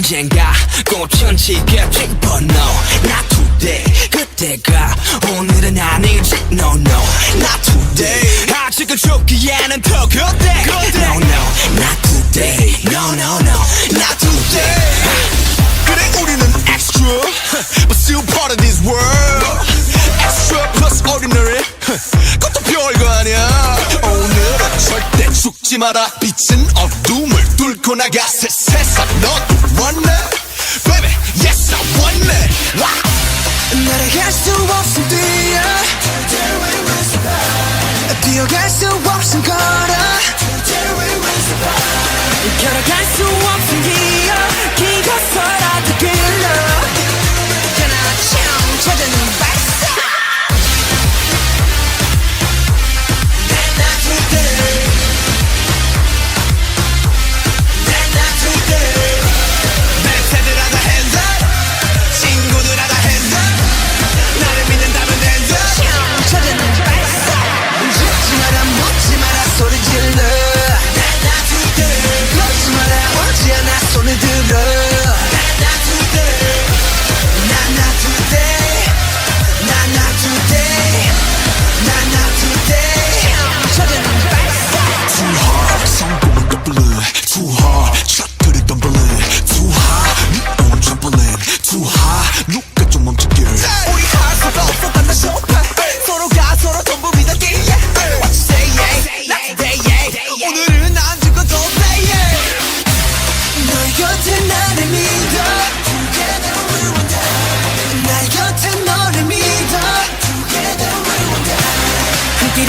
언젠가 But no, not today 그때가 오늘은 아니지 No, no, not today 아직은 죽기에는 더 그때 No, no, not today No, no, no, not today 그래 우리는 죽지 마라. 빛은 어둠을 뚫고 나가. 새 세상 너도 원해 Baby yes I want it wow. 날아갈 수 없음 뛰어 뛰어갈 수 없음 걸어 걸어갈 수 없음 기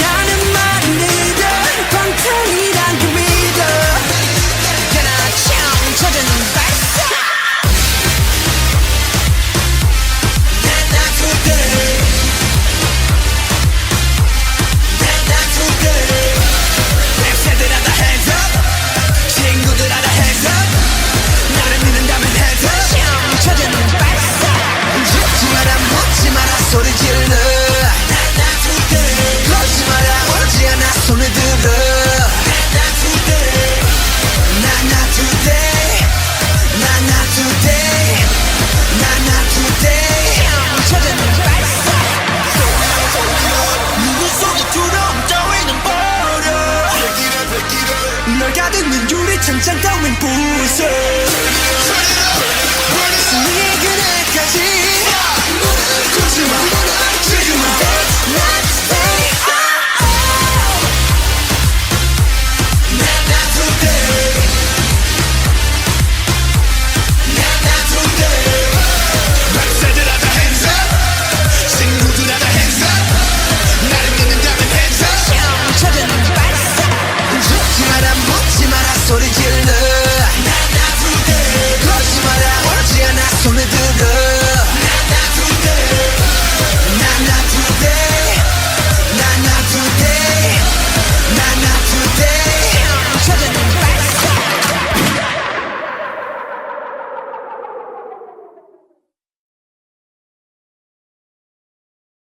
말을 믿어 방탄이 손을 들어 누구 속에 두려움 널 가득 는 유리창장 따윈 부숴 승리의 soledad.